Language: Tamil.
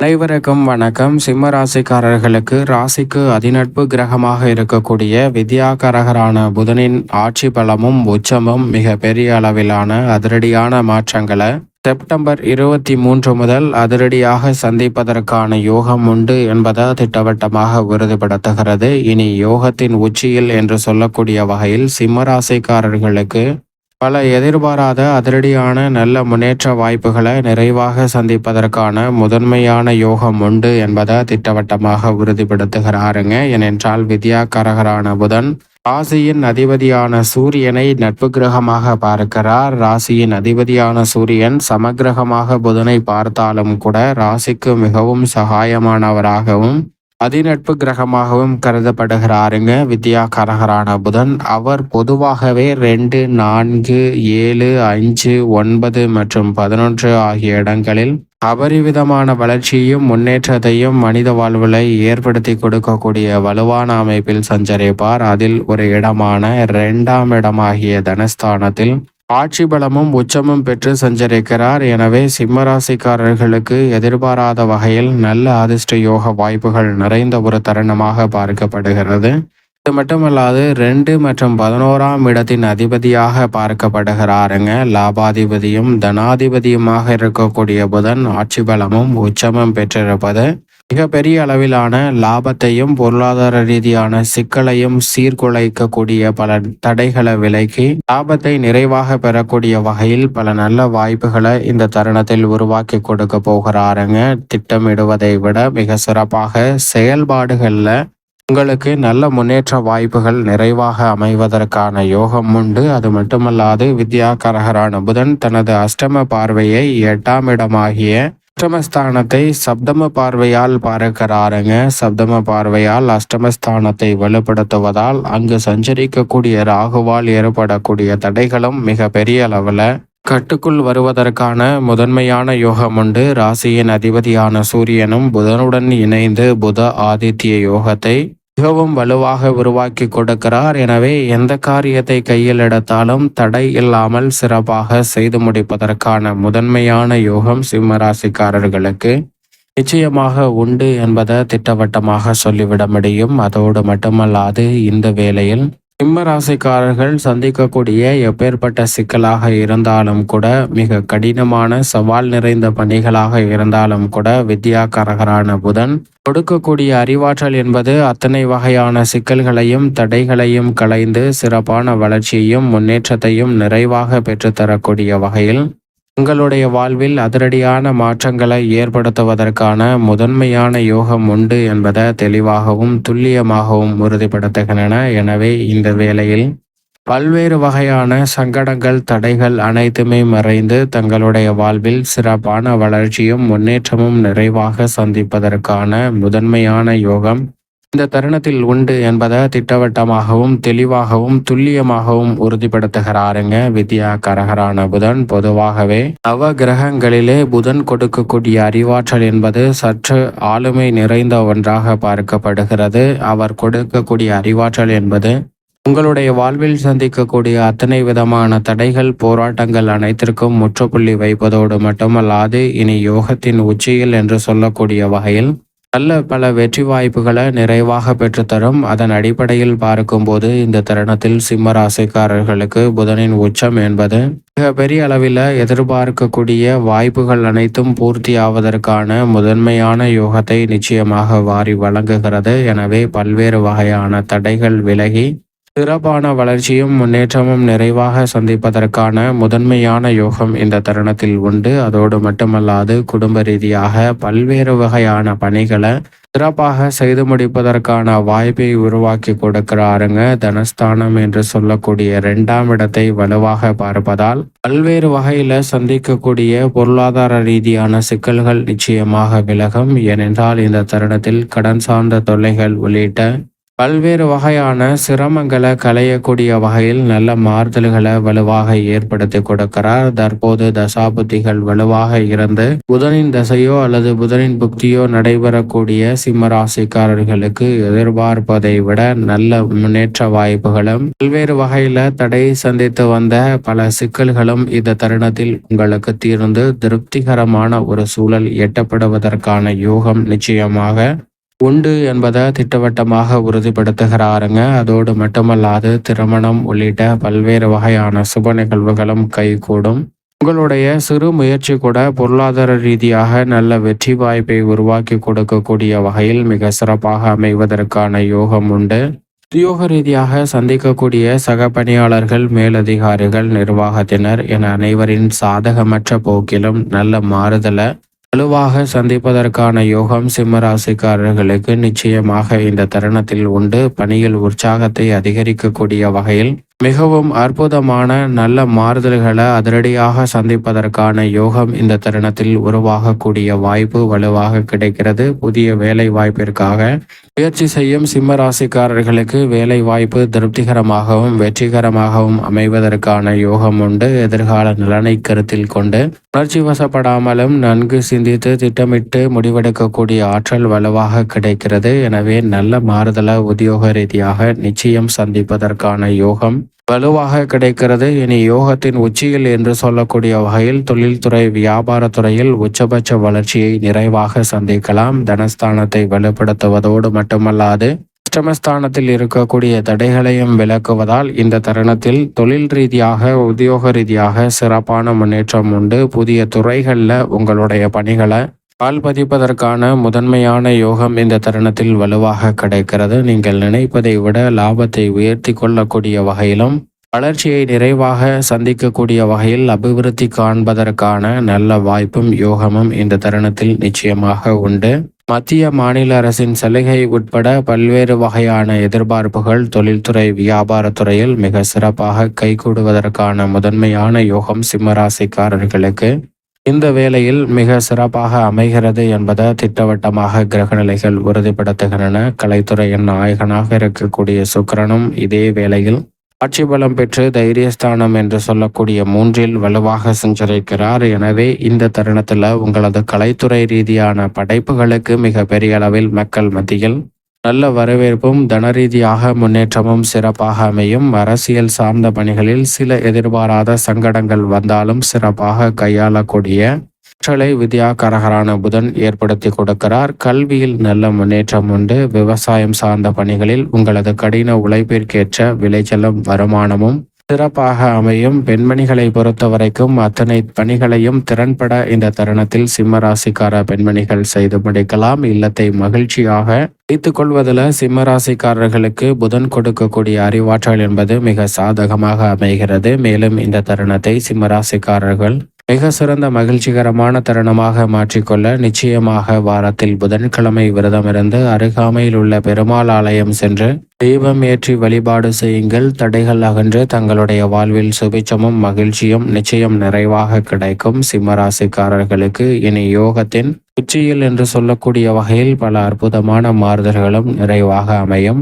அனைவருக்கும் வணக்கம். சிம்ம ராசிக்காரர்களுக்கு ராசிக்கு அதிநட்பு கிரகமாக இருக்கக்கூடிய வித்யாகரகரான புதனின் ஆட்சி பலமும் உச்சமும் மிக பெரிய அளவிலான அதிரடியான மாற்றங்களை செப்டம்பர் இருபத்தி மூன்று முதல் அதிரடியாக சந்திப்பதற்கான யோகம் உண்டு என்பதை திட்டவட்டமாக உறுதிப்படுத்துகிறது. இனி யோகத்தின் உச்சியில் என்று சொல்லக்கூடிய வகையில் சிம்ம ராசிக்காரர்களுக்கு பல எதிர்பாராத அதிரடியான நல்ல முன்னேற்ற வாய்ப்புகளை நிறைவாக சந்திப்பதற்கான முதன்மையான யோகம் உண்டு என்பதை திட்டவட்டமாக உறுதிப்படுத்துகிறாருங்க. ஏனென்றால் வித்யா கரகரான புதன் ராசியின் அதிபதியான சூரியனை நட்பு கிரகமாக பார்க்கிறார். ராசியின் அதிபதியான சூரியன் சமகிரகமாக புதனை பார்த்தாலும் கூட ராசிக்கு மிகவும் சகாயமானவராகவும் அதிநட்பு கிரகமாகவும் கருதப்படுகிறாருங்க. வித்யா கரகரான புதன். அவர் பொதுவாகவே ரெண்டு நான்கு ஏழு அஞ்சு ஒன்பது மற்றும் பதினொன்று ஆகிய இடங்களில் அபரிவிதமான வளர்ச்சியையும் முன்னேற்றத்தையும் மனித வாழ்வுகளை ஏற்படுத்தி கொடுக்கக்கூடிய வலுவான அமைப்பில் சஞ்சரிப்பார். அதில் ஒரு இடமான இரண்டாம் இடமாகிய தனஸ்தானத்தில் ஆட்சி பலமும் உச்சமும் பெற்று சஞ்சரிக்கிறார். எனவே சிம்மராசிக்காரர்களுக்கு எதிர்பாராத வகையில் நல்ல அதிர்ஷ்ட யோக வாய்ப்புகள் நிறைந்த ஒரு தருணமாக பார்க்கப்படுகிறது. இது மட்டுமல்லாது ரெண்டு மற்றும் பதினோராம் இடத்தின் அதிபதியாக பார்க்கப்படுகிறாருங்க. லாபாதிபதியும் தனாதிபதியுமாக இருக்கக்கூடிய புதன் ஆட்சி பலமும் உச்சமும் பெற்றிருப்பது மிக பெரிய அளவிலான லாபத்தையும் பொருளாதார ரீதியான சிக்கலையும் சீர்குலைக்கக்கூடிய பல தடைகளை விலக்கி லாபத்தை நிறைவாக பெறக்கூடிய வகையில் பல நல்ல வாய்ப்புகளை இந்த தருணத்தில் உருவாக்கி கொடுக்க போகிறாருங்க. திட்டமிடுவதை விட மிக சிறப்பாக செயல்பாடுகளில் உங்களுக்கு நல்ல முன்னேற்ற வாய்ப்புகள் நிறைவாக அமைவதற்கான யோகம் உண்டு. அது மட்டுமல்லாது வித்யா கரகரான புதன் தனது அஷ்டம பார்வையை எட்டாம் இடமாகிய அஷ்டமஸ்தானத்தை சப்தம பார்வையால் பார்க்கிறாருங்க. சப்தம பார்வையால் அஷ்டமஸ்தானத்தை வலுப்படுத்துவதால் அங்கு சஞ்சரிக்கக்கூடிய ராகுவால் ஏற்படக்கூடிய தடைகளும் மிக பெரிய அளவில் கட்டுக்குள் வருவதற்கான முதன்மையான யோகம் உண்டு. ராசியின் அதிபதியான சூரியனும் புதனுடன் இணைந்து புத ஆதித்ய யோகத்தை மிகவும் வலுவாக உருவாக்கி கொடுக்கிறார். எனவே எந்த காரியத்தை கையில் எடுத்தாலும் தடை இல்லாமல் சிறப்பாக செய்து முடிப்பதற்கான முதன்மையான யோகம் சிம்ம ராசிக்காரர்களுக்கு நிச்சயமாக உண்டு என்பதை திட்டவட்டமாக சொல்லிவிட முடியும். அதோடு மட்டுமல்லாது இந்த வேளையில் சிம்மராசிக்காரர்கள் சந்திக்கக்கூடிய எப்பேற்பட்ட சிக்கலாக இருந்தாலும் கூட மிக கடினமான சவால் நிறைந்த பணிகளாக இருந்தாலும் கூட வித்யாகரகரான புதன் கொடுக்கக்கூடிய அறிவாற்றல் என்பது அத்தனை வகையான சிக்கல்களையும் தடைகளையும் களைந்து சிறப்பான வளர்ச்சியையும் முன்னேற்றத்தையும் நிறைவாக பெற்றுத்தரக்கூடிய வகையில் உங்களுடைய வாழ்வில் அதிரடியான மாற்றங்களை ஏற்படுத்துவதற்கான முதன்மையான யோகம் உண்டு என்பதை தெளிவாகவும் துல்லியமாகவும் உறுதிப்படுத்துகின்றன. எனவே இந்த வேளையில் பல்வேறு வகையான சங்கடங்கள் தடைகள் அனைத்துமே மறைந்து தங்களுடைய வாழ்வில் சிறப்பான வளர்ச்சியும் முன்னேற்றமும் நிறைவாக சந்திப்பதற்கான முதன்மையான யோகம் இந்த தருணத்தில் உண்டு என்பதை திட்டவட்டமாகவும் தெளிவாகவும் துல்லியமாகவும் உறுதிப்படுத்துகிறாருங்க வித்யா கரகரான புதன். பொதுவாகவே நவ கிரகங்களிலே புதன் கொடுக்கக்கூடிய அறிவாற்றல் என்பது சற்று ஆளுமை நிறைந்த ஒன்றாக பார்க்கப்படுகிறது. அவர் கொடுக்கக்கூடிய அறிவாற்றல் என்பது உங்களுடைய வாழ்வில் சந்திக்கக்கூடிய அத்தனை விதமான தடைகள் போராட்டங்கள் அனைத்திற்கும் முற்றுப்புள்ளி வைப்பதோடு மட்டுமல்லாது இனி யோகத்தின் உச்சியில் என்று சொல்லக்கூடிய வகையில் நல்ல பல வெற்றி வாய்ப்புகளை நிறைவாக பெற்றுத்தரும். அதன் அடிப்படையில் பார்க்கும்போது இந்த தருணத்தில் சிம்ம ராசிக்காரர்களுக்கு புதனின் உச்சம் என்பது மிக பெரிய அளவில் எதிர்பார்க்கக்கூடிய வாய்ப்புகள் அனைத்தும் பூர்த்தி ஆவதற்கான முதன்மையான யோகத்தை நிச்சயமாக வாரி வழங்குகிறது. எனவே பல்வேறு வகையான தடைகள் விலகி சிறப்பான வளர்ச்சியும் முன்னேற்றமும் நிறைவாக சந்திப்பதற்கான முதன்மையான யோகம் இந்த தருணத்தில் உண்டு. அதோடு மட்டுமல்லாது குடும்ப ரீதியாக பல்வேறு வகையான பணிகளை சிறப்பாக செய்து முடிப்பதற்கான வாய்ப்பை உருவாக்கி கொடுக்கிறாருங்க. தனஸ்தானம் என்று சொல்லக்கூடிய இரண்டாம் இடத்தை வலுவாக பார்ப்பதால் பல்வேறு வகையில சந்திக்கக்கூடிய பொருளாதார ரீதியான சிக்கல்கள் நிச்சயமாக விலகும். ஏனென்றால் இந்த தருணத்தில் கடன் சார்ந்த தொல்லைகள் உள்ளிட்ட பல்வேறு வகையான சிரமங்களை களையக்கூடிய வகையில் நல்ல மாறுதல்களை வலுவாக ஏற்படுத்தி கொடுக்கிறார். தற்போது தசாபுத்திகள் வலுவாக இருந்து புதனின் தசையோ அல்லது புதனின் புக்தியோ நடைபெறக்கூடிய சிம்மராசிக்காரர்களுக்கு எதிர்பார்ப்பதை விட நல்ல முன்னேற்ற வாய்ப்புகளும் பல்வேறு வகையில தடை சந்தித்து வந்த பல சிக்கல்களும் இந்த தருணத்தில் உங்களுக்கு தீர்ந்து திருப்திகரமான ஒரு சூழல் எட்டப்படுவதற்கான யோகம் நிச்சயமாக உண்டு என்பதை திட்டவட்டமாக உறுதிப்படுத்துகிறாருங்க. அதோடு மட்டுமல்லாது திருமணம் உள்ளிட்ட பல்வேறு வகையான சுப நிகழ்வுகளும் கைகூடும். உங்களுடைய சிறு முயற்சி கூட பொருளாதார ரீதியாக நல்ல வெற்றி வாய்ப்பை உருவாக்கி கொடுக்கக்கூடிய வகையில் மிக சிறப்பாக அமைவதற்கான யோகம் உண்டு. உத்தியோக ரீதியாக சந்திக்கக்கூடிய சக பணியாளர்கள் மேலதிகாரிகள் நிர்வாகத்தினர் என அனைவரின் சாதகமற்ற போக்கிலும் நல்ல மாறுதலை வலுவாக சந்திப்பதற்கான யோகம் சிம்மராசிக்காரர்களுக்கு நிச்சயமாக இந்த தருணத்தில் உண்டு. பணியில் உற்சாகத்தை அதிகரிக்கக்கூடிய வகையில் மிகவும் அற்புதமான நல்ல மாறுதல்களை அதிரடியாக சந்திப்பதற்கான யோகம் இந்த தருணத்தில் உருவாகக்கூடிய வாய்ப்பு வலுவாக கிடைக்கிறது. புதிய வேலை வாய்ப்பிற்காக முயற்சி செய்யும் சிம்ம ராசிக்காரர்களுக்கு வேலை வாய்ப்பு திருப்திகரமாகவும் வெற்றிகரமாகவும் அமைவதற்கான யோகம் உண்டு. எதிர்கால நலனை கருத்தில் கொண்டு உணர்ச்சி வசப்படாமலும் நன்கு சிந்தித்து திட்டமிட்டு முடிவெடுக்கக்கூடிய ஆற்றல் வலுவாக கிடைக்கிறது. எனவே நல்ல மாறுதலை உத்தியோக ரீதியாக நிச்சயம் சந்திப்பதற்கான யோகம் வலுவாக கிடைக்கிறது. இனி யோகத்தின் உச்சியில் என்று சொல்லக்கூடிய வகையில் தொழில்துறை வியாபாரத்துறையில் உச்சபட்ச வளர்ச்சியை நிறைவாக சந்திக்கலாம். தனஸ்தானத்தை வலுப்படுத்துவதோடு மட்டுமல்லாது அஷ்டமஸ்தானத்தில் இருக்கக்கூடிய தடைகளையும் விளக்குவதால் இந்த தருணத்தில் தொழில் ரீதியாக உத்தியோக ரீதியாக சிறப்பான முன்னேற்றம் உண்டு. புதிய துறைகளில் உங்களுடைய பணிகளை பால் பதிப்பதற்கான முதன்மையான யோகம் இந்த தருணத்தில் வலுவாக கிடைக்கிறது. நீங்கள் நினைப்பதை விட லாபத்தை உயர்த்தி கொள்ளக்கூடிய வகையிலும் வளர்ச்சியை நிறைவாக சந்திக்கக்கூடிய வகையில் அபிவிருத்தி காண்பதற்கான நல்ல வாய்ப்பும் யோகமும் இந்த தருணத்தில் நிச்சயமாக உண்டு. மத்திய மாநில அரசின் சலுகை உட்பட பல்வேறு வகையான எதிர்பார்ப்புகள் தொழில்துறை வியாபாரத்துறையில் மிக சிறப்பாக கைகூடுவதற்கான முதன்மையான யோகம் சிம்மராசிக்காரர்களுக்கு இந்த வேளையில் மிக சிறப்பாக அமைகிறது என்பதை திட்டவட்டமாக கிரகநிலைகள் உறுதிப்படுத்துகின்றன. கலைத்துறையின் நாயகனாக இருக்கக்கூடிய சுக்கரனும் இதே வேளையில் ஆட்சி பலம் பெற்று தைரியஸ்தானம் என்று சொல்லக்கூடிய மூன்றில் வலுவாக சஞ்சரிக்கிறார். எனவே இந்த தருணத்தில் உங்களது கலைத்துறை ரீதியான படைப்புகளுக்கு மிக பெரிய அளவில் மக்கள் மத்தியில் நல்ல வரவேற்பும் தனரீதியாக முன்னேற்றமும் சிறப்பாக அமையும். அரசியல் சார்ந்த பணிகளில் சில எதிர்பாராத சங்கடங்கள் வந்தாலும் சிறப்பாக கையாளக்கூடிய ஆற்றலை வித்யாகரகரான புதன் ஏற்படுத்தி கொடுக்கிறார். கல்வியில் நல்ல முன்னேற்றம் உண்டு. விவசாயம் சார்ந்த பணிகளில் உங்களது கடின உழைப்பிற்கேற்ற விளைச்சலும் வருமானமும் சிறப்பாக அமையும். பெண்மணிகளை பொறுத்த வரைக்கும் அத்தனை பணிகளையும் திறன்பட இந்த தருணத்தில் சிம்மராசிக்கார பெண்மணிகள் செய்து முடிக்கலாம். இல்லத்தை மகிழ்ச்சியாக வைத்துக் கொள்வதில் சிம்மராசிக்காரர்களுக்கு புதன் கொடுக்கக்கூடிய அறிவாற்றல் என்பது மிக சாதகமாக அமைகிறது. மேலும் இந்த தருணத்தை சிம்மராசிக்காரர்கள் மிக சிறந்த மகிழ்ச்சிகரமான தருணமாக மாற்றிக்கொள்ள நிச்சயமாக வாரத்தில் புதன்கிழமை விரதமிருந்து அருகாமையில் உள்ள பெருமாள் ஆலயம் சென்று தெய்வம் ஏற்றி வழிபாடு செய்யுங்கள். தடைகள் அகன்று தங்களுடைய வாழ்வில் சுபிச்சமும் மகிழ்ச்சியும் நிச்சயம் நிறைவாக கிடைக்கும். சிம்மராசிக்காரர்களுக்கு இனி யோகத்தின் உச்சியில் என்று சொல்லக்கூடிய வகையில் பல அற்புதமான மாறுதல்களும் நிறைவாக அமையும்.